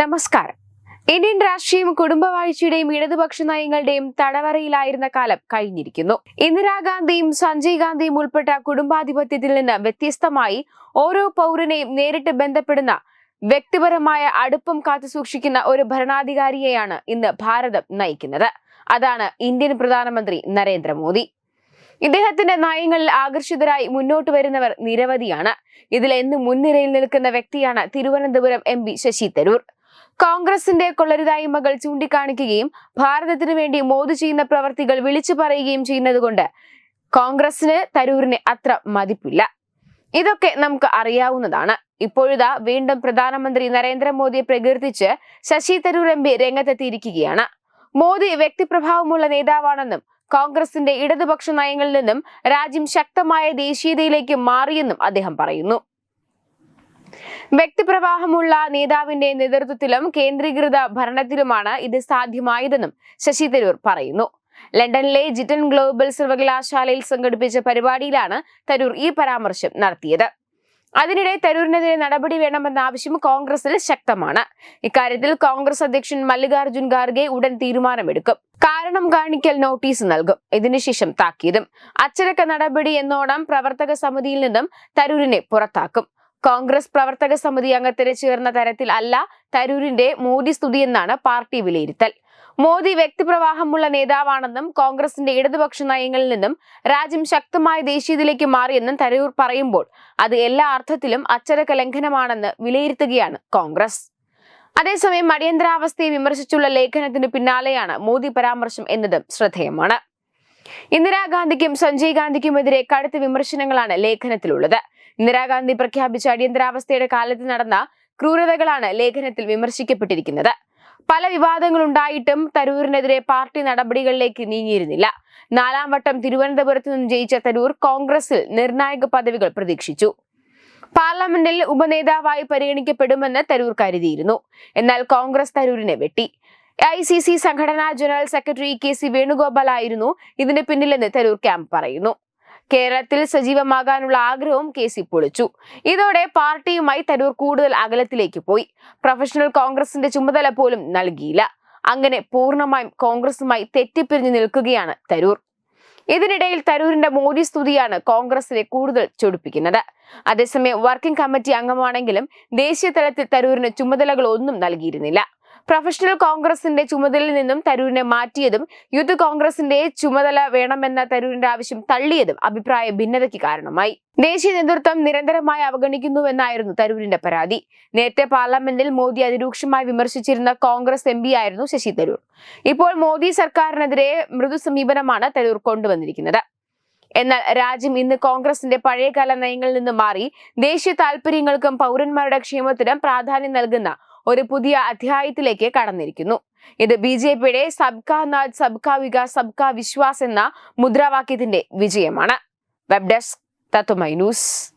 നമസ്കാരം. ഇന്ത്യൻ രാഷ്ട്രീയം കുടുംബവാഴ്ചയുടെയും ഇടതുപക്ഷ നയങ്ങളുടെയും തടവറയിലായിരുന്ന കാലം കഴിഞ്ഞിരിക്കുന്നു. ഇന്ദിരാഗാന്ധിയും സഞ്ജയ് ഗാന്ധിയും ഉൾപ്പെട്ട കുടുംബാധിപത്യത്തിൽ നിന്ന് വ്യത്യസ്തമായി ഓരോ പൗരനെയും നേരിട്ട് ബന്ധപ്പെടുന്ന വ്യക്തിപരമായ അടുപ്പം കാത്തുസൂക്ഷിക്കുന്ന ഒരു ഭരണാധികാരിയെയാണ് ഇന്ന് ഭാരതം നയിക്കുന്നത്. അതാണ് ഇന്ത്യൻ പ്രധാനമന്ത്രി നരേന്ദ്രമോദി. ഇദ്ദേഹത്തിന്റെ നയങ്ങളിൽ ആകർഷിതരായി മുന്നോട്ട് വരുന്നവർ നിരവധിയാണ്. ഇതിൽ എന്നും മുൻനിരയിൽ നിൽക്കുന്ന വ്യക്തിയാണ് തിരുവനന്തപുരം എം ശശി തരൂർ. കോൺഗ്രസിന്റെ കൊള്ളരുതായ്മകൾ ചൂണ്ടിക്കാണിക്കുകയും ഭാരതത്തിനു വേണ്ടി മോദി ചെയ്യുന്ന പ്രവർത്തികൾ വിളിച്ചു പറയുകയും ചെയ്യുന്നതുകൊണ്ട് കോൺഗ്രസിന് തരൂരിനെ അത്ര മതിപ്പില്ല. ഇതൊക്കെ നമുക്ക് അറിയാവുന്നതാണ്. ഇപ്പോഴിതാ വീണ്ടും പ്രധാനമന്ത്രി നരേന്ദ്രമോദിയെ പ്രകീർത്തിച്ച് ശശി തരൂർ എം പി രംഗത്തെത്തിയിരിക്കുകയാണ്. മോദി വ്യക്തിപ്രഭാവമുള്ള നേതാവാണെന്നും കോൺഗ്രസിന്റെ ഇടതുപക്ഷ നയങ്ങളിൽ നിന്നും രാജ്യം ശക്തമായ ദേശീയതയിലേക്ക് മാറിയെന്നും അദ്ദേഹം പറയുന്നു. വ്യക്തിപ്രവാഹമുള്ള നേതാവിന്റെ നേതൃത്വത്തിലും കേന്ദ്രീകൃത ഭരണത്തിലുമാണ് ഇത് സാധ്യമായതെന്നും ശശി തരൂർ പറയുന്നു. ലണ്ടനിലെ ജിറ്റൻ ഗ്ലോബൽ സർവകലാശാലയിൽ സംഘടിപ്പിച്ച പരിപാടിയിലാണ് തരൂർ ഈ പരാമർശം നടത്തിയത്. അതിനിടെ തരൂരിനെതിരെ നടപടി വേണമെന്ന ആവശ്യം കോൺഗ്രസിൽ ശക്തമാണ്. ഇക്കാര്യത്തിൽ കോൺഗ്രസ് അധ്യക്ഷൻ മല്ലികാർജുൻ ഖാർഗെ ഉടൻ തീരുമാനമെടുക്കും. കാരണം കാണിക്കൽ നോട്ടീസ് നൽകും. ഇതിനുശേഷം താക്കീതും. അച്ചടക്ക നടപടി എന്നോണം പ്രവർത്തക സമിതിയിൽ നിന്നും തരൂരിനെ പുറത്താക്കും. കോൺഗ്രസ് പ്രവർത്തക സമിതി അംഗത്തിന് ചേർന്ന തരത്തിൽ അല്ല തരൂരിന്റെ മോദി സ്തുതി എന്നാണ് പാർട്ടി വിലയിരുത്തൽ. മോദി വ്യക്തിപ്രവാഹമുള്ള നേതാവാണെന്നും കോൺഗ്രസിന്റെ ഇടതുപക്ഷ നയങ്ങളിൽ നിന്നും രാജ്യം ശക്തമായ ദേശീയതയിലേക്ക് മാറിയെന്നും തരൂർ പറയുമ്പോൾ അത് എല്ലാ അർത്ഥത്തിലും അച്ചടക്ക ലംഘനമാണെന്ന് വിലയിരുത്തുകയാണ് കോൺഗ്രസ്. അതേസമയം അടിയന്തരാവസ്ഥയെ വിമർശിച്ചുള്ള ലേഖനത്തിന് പിന്നാലെയാണ് മോദി പരാമർശം എന്നതും ശ്രദ്ധേയമാണ്. ഇന്ദിരാഗാന്ധിക്കും സഞ്ജയ് ഗാന്ധിക്കുമെതിരെ കടുത്ത വിമർശനങ്ങളാണ് ലേഖനത്തിലുള്ളത്. ഇന്ദിരാഗാന്ധി പ്രഖ്യാപിച്ച അടിയന്തരാവസ്ഥയുടെ കാലത്ത് നടന്ന ക്രൂരതകളാണ് ലേഖനത്തിൽ വിമർശിക്കപ്പെട്ടിരിക്കുന്നത്. പല വിവാദങ്ങളുണ്ടായിട്ടും തരൂരിനെതിരെ പാർട്ടി നടപടികളിലേക്ക് നീങ്ങിയിരുന്നില്ല. നാലാം വട്ടം തിരുവനന്തപുരത്ത് നിന്നും ജയിച്ച തരൂർ കോൺഗ്രസിൽ നിർണായക പദവികൾ പ്രതീക്ഷിച്ചു. പാർലമെന്റിൽ ഉപനേതാവായി പരിഗണിക്കപ്പെടുമെന്ന് തരൂർ കരുതിയിരുന്നു. എന്നാൽ കോൺഗ്രസ് തരൂരിനെ വെട്ടി. ഐ സി സി സംഘടനാ general secretary K C Venugopal ആയിരുന്നു. ഇതിന് പിന്നിലെന്ന് തരൂർ ക്യാമ്പ് പറയുന്നു. കേരളത്തിൽ സജീവമാകാനുള്ള ആഗ്രഹവും കെ സി പൊളിച്ചു. ഇതോടെ പാർട്ടിയുമായി തരൂർ കൂടുതൽ അകലത്തിലേക്ക് പോയി. പ്രൊഫഷണൽ കോൺഗ്രസിന്റെ ചുമതല പോലും നൽകിയില്ല. അങ്ങനെ പൂർണമായും കോൺഗ്രസുമായി തെറ്റിപ്പിരിഞ്ഞു നിൽക്കുകയാണ് തരൂർ. ഇതിനിടയിൽ തരൂരിന്റെ മോദി സ്തുതിയാണ് കോൺഗ്രസിനെ കൂടുതൽ ചൊടിപ്പിക്കുന്നത്. അതേസമയം വർക്കിംഗ് കമ്മിറ്റി അംഗമാണെങ്കിലും ദേശീയ തലത്തിൽ തരൂരിന് ചുമതലകളൊന്നും നൽകിയിരുന്നില്ല. പ്രൊഫഷണൽ കോൺഗ്രസിന്റെ ചുമതലയിൽ നിന്നും തരൂരിനെ മാറ്റിയതും യൂത്ത് കോൺഗ്രസിന്റെ ചുമതല വേണമെന്ന തരൂരിന്റെ ആവശ്യം തള്ളിയതും അഭിപ്രായ ഭിന്നതയ്ക്ക് കാരണമായി. ദേശീയ നേതൃത്വം നിരന്തരമായി അവഗണിക്കുന്നുവെന്നായിരുന്നു തരൂരിന്റെ പരാതി. നേരത്തെ പാർലമെന്റിൽ മോദി അതിരൂക്ഷമായി വിമർശിച്ചിരുന്ന കോൺഗ്രസ് എം ആയിരുന്നു ശശി തരൂർ. ഇപ്പോൾ മോദി സർക്കാരിനെതിരെ മൃദു സമീപനമാണ് തരൂർ കൊണ്ടുവന്നിരിക്കുന്നത്. എന്നാൽ രാജ്യം ഇന്ന് കോൺഗ്രസിന്റെ പഴയകാല നയങ്ങളിൽ നിന്ന് മാറി ദേശീയ താൽപര്യങ്ങൾക്കും പൗരന്മാരുടെ ക്ഷേമത്തിനും പ്രാധാന്യം നൽകുന്ന ഒരു പുതിയ അധ്യായത്തിലേക്ക് കടന്നിരിക്കുന്നു. ഇത് ബി ജെ പിയുടെ സബ്കാ നാഥ് സബ്കാ വികാസ് സബ്കാ വിശ്വാസ് എന്ന മുദ്രാവാക്യത്തിന്റെ വിജയമാണ്. വെബ് ഡെസ്ക് തത്തുമൈ ന്യൂസ്